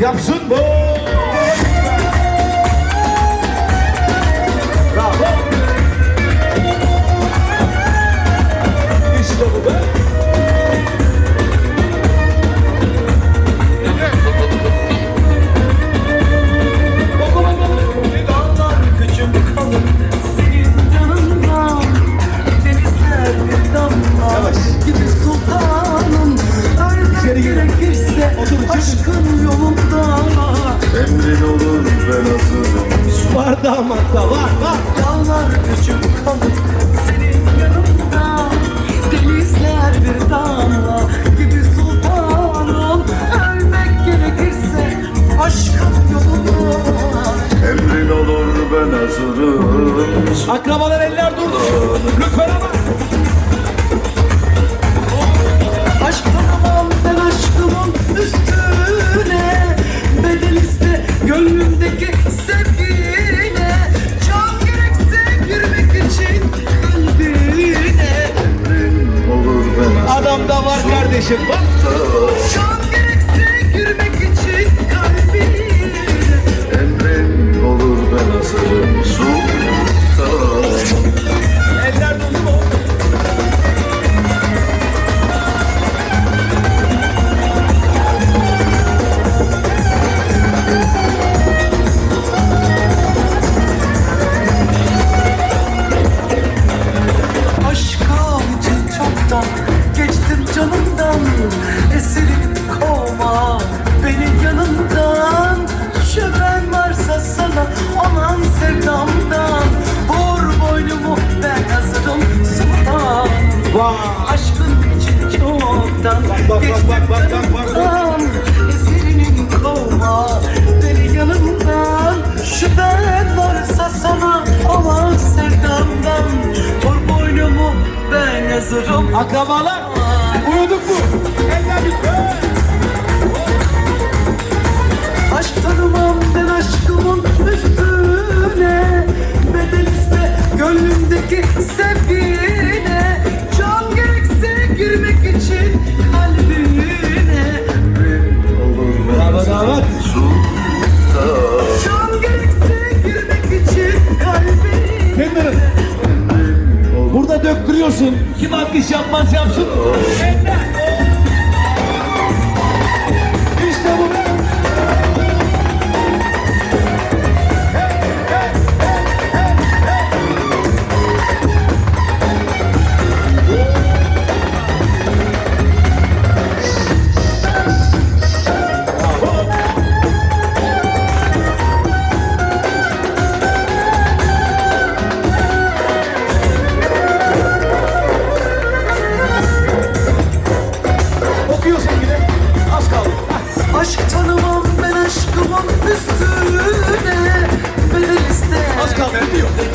yapsın bu. Bağla. Dağlar küçük kalır senin yanında Denizler bir damla gibi sultanım Ölmek gerekirse aşkın yolunda Emrin olur ben hazırım. Akrabalar gönlümdeki sevgine Can gerekse girmek için kalbine Olur ben Adam da var kardeşim. Bak. Can hazırım Akrabalar. Uyuduk mu? Eller lütfen. Aşk tanımam ben aşkımın üstüne Bedel iste gönlümdeki sevgine döktürüyorsun. Kim alkış yapmaz yapsın. Eller. Aşk tanımam ben aşkımın üstüne Bedel iste Az kaldı. Sevgine